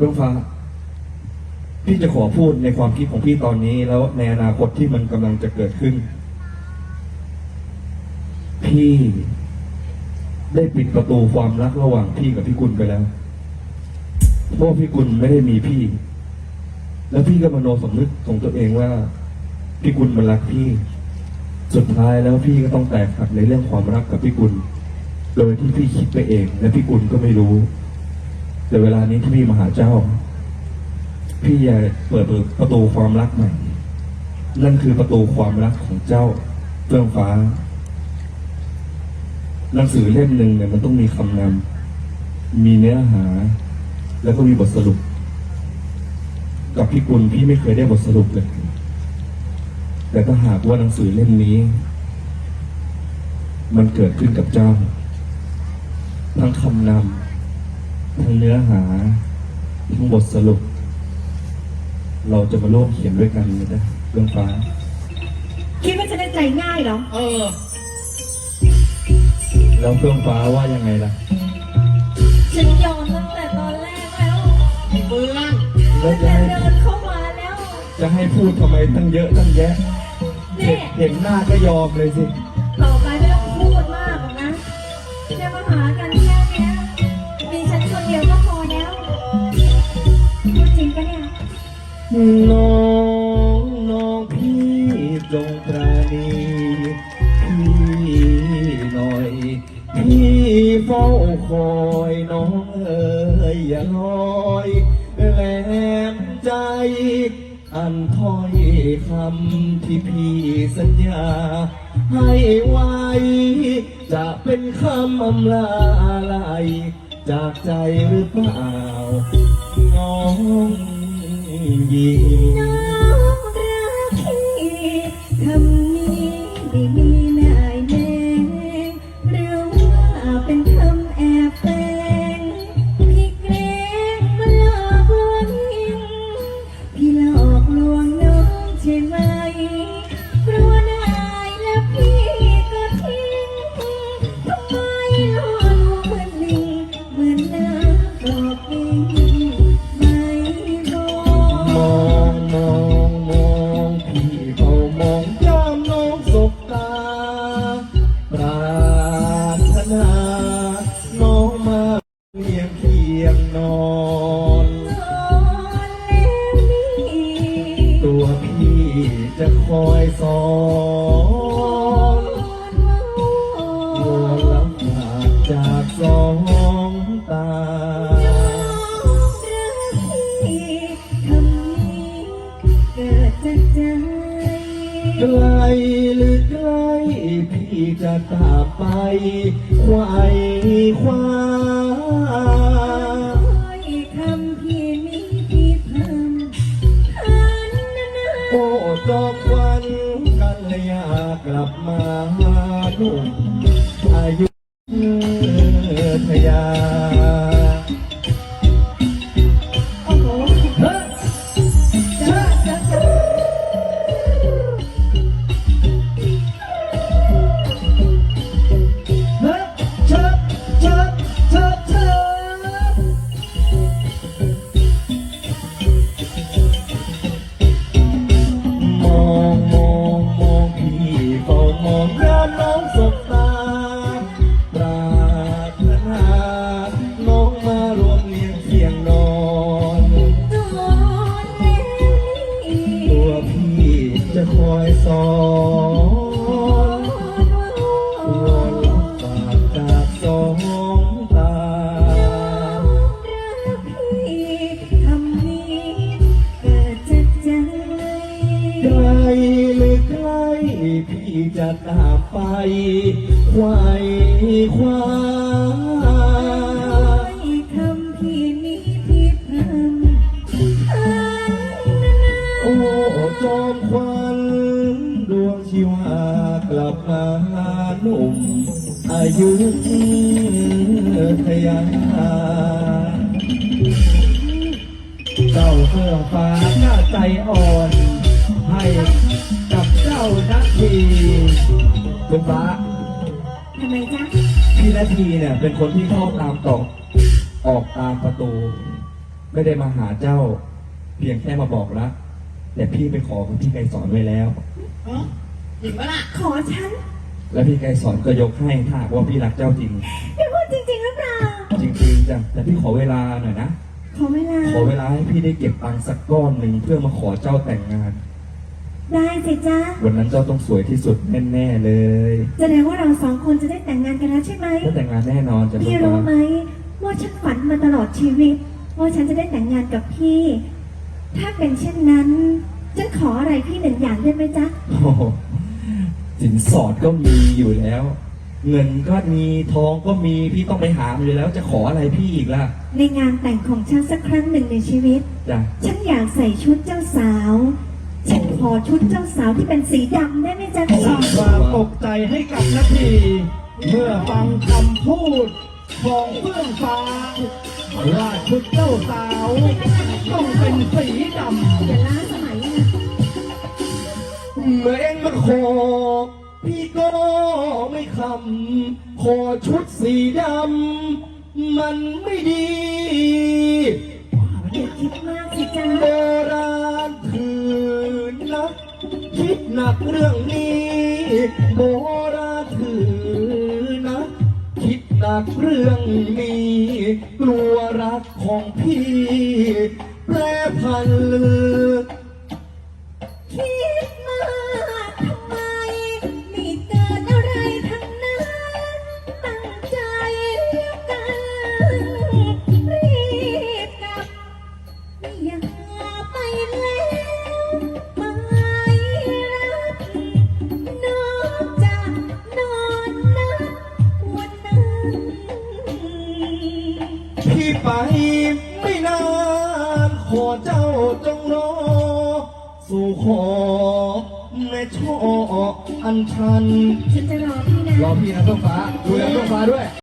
เรื่องฟ้าพี่จะขอพูดในความคิดของพี่ตอนนี้ แล้วในอนาคตที่มันกำลังจะเกิดขึ้น พี่ได้ปิดประตูความรักระหว่างพี่กับพี่กุลไปแล้วเพราะพี่กุลไม่ได้มีพี่ แล้วพี่ก็มโนสมนึกของตัวเองว่า พี่กุลมันรักพี่ สุดท้ายแล้วพี่ก็ต้องแตกหักในเรื่องความรักกับพี่กุล โดยที่พี่คิดไปเอง และพี่กุลก็ไม่รู้ แต่เวลานี้ที่พี่มาหาเจ้า พี่อยากเปิดประตูความรักใหม่ นั่นคือประตูความรักของเจ้าเฟื่องฟ้า หนังสือเล่มหนึ่งเนี่ยมันต้องมีคำนำมีเนื้อหา แล้วก็มีบทสรุป กับพี่กุลพี่ไม่เคยได้บทสรุปเลย แต่ถ้าหากว่าหนังสือเล่มนี้ มันเกิดขึ้นกับเจ้า ทั้งคำนำ ทั้งเนื้อหา ทั้งบทสรุป เราจะมาร่วมเขียนด้วยกันนะเรื่องฟ้า คิดว่าจะได้ใจง่ายเหรอ เออ แล้วเฟื่องฟ้าว่ายังไงล่ะฉันยอมตั้งแต่ตอนแรกแล้วไอ้เมืองแล้วจะแต่ให้เดินเข้ามาแล้วจะให้พูดทำไมตั้งเยอะตั้งแยะเห็นเห็นหน้าก็ยอมเลยสิ ต่อไปไม่ต้องพูดมากหรอกนะแค่มาหากัน น้องน้องพี่จงปราณีพี่หน่อย พี่เฝ้าคอยน้องเอ๋ยอย่าลอยแหลมใจอันถ้อยคำที่พี่สัญญา ให้ไว้ จะเป็นคำอำลาอะไร จากใจหรือเปล่าน้อง หญิงน้องรักพี่คำนี้ได้มีนายแน่หรือว่าเป็นคำแอบแฝงพี่เกรงมันหลอกลวงยิ่งพี่หลอกลวงน้องใช่ไหมกลัวนายและพี่ก็ทิ้งทำไมหลอกลวงเหมือนลิงเหมือนน้ำกรอกดิ นอน ตัวพี่จะคอยสอนวอนรับฝากจากสองตา ไกลหรือใกล้พี่จะตามไปไขว้คว้า ลับมาหาหนุ่มอายุเธอยา คอยสอนวอนรับฝากจากสองตาไกลหรือใกล้พี่จะตามไปไขว้คว้าโอ้จอมควันดวงชีวากมาหนุ่มอายุทยาเจ้าเฟื่อฟ้าหน้าใจอ่อน ให้กับเจ้านาทีคุณฟ้าทำไมจ๊ะพี่นาทีเนี่ย เป็นคนที่เข้าตามตอกออกตามประตู ไม่ได้มาหาเจ้า เพียงแค่มาบอกรักแต่พี่ไปขอกับพี่ไกรสอนไว้แล้วอ จริงปะล่ะ ขอฉันและพี่ไกรสอนก็ยกให้ถ้าหากว่าพี่รักเจ้าจริงพี่พูดจริงๆหรือเปล่า จริงๆจ้ะแต่พี่ขอเวลาหน่อยนะ ขอเวลา ขอเวลาให้พี่ได้เก็บตังค์สักก้อนหนึ่งเพื่อมาขอเจ้าแต่งงาน ได้สิจ๊ะ วันนั้นเจ้าต้องสวยที่สุดแน่ๆเลยแสดงว่าเราสองคนจะได้แต่งงานกันแล้วใช่ไหม ถ้าแต่งงานแน่นอนจะลูพี่กรู้นะไหมว่าฉันฝันมาตลอดชีวิต ว่าฉันจะได้แต่งงานกับพี่ ถ้าเป็นเช่นนั้น ฉันขออะไรพี่หนึ่งอย่างได้ไหมจ๊ะ โอ้โห สินสอดก็มีอยู่แล้ว เงินก็มีทองก็มีพี่ต้องไปหามาอยู่แล้ว จะขออะไรพี่อีกล่ะในงานแต่งของฉันสักครั้งหนึ่งในชีวิต จ้ะฉันอยากใส่ชุดเจ้าสาว ฉันขอชุดเจ้าสาวที่เป็นสีดำได้ไหมจ๊ะสร้างความตกใจให้กับนาที เมื่อฟังคำพูดของเฟื่องฟ้าว่าชุดเจ้าสาว ต้องเป็นสีดำ อย่าล้า สมันะเมื่อเองมาขอพี่ก็ไม่คำขอชุดสีดำ มันไม่ดีอย่าคิดมากสิจ๊ะโบราณถือนัก คิดหนักเรื่องนี้โบราณถือนัก คิดหนักเรื่องนี้กลัวรักของพี่ แปรพันลือ พี่ไปไม่นานขอเจ้าจงรอ สู่ขอแม่ช่ออันชัน ฉันจะรอพี่นะ รอพี่นะเฟื่องฟ้าดูแลเฟื่องฟ้าด้วย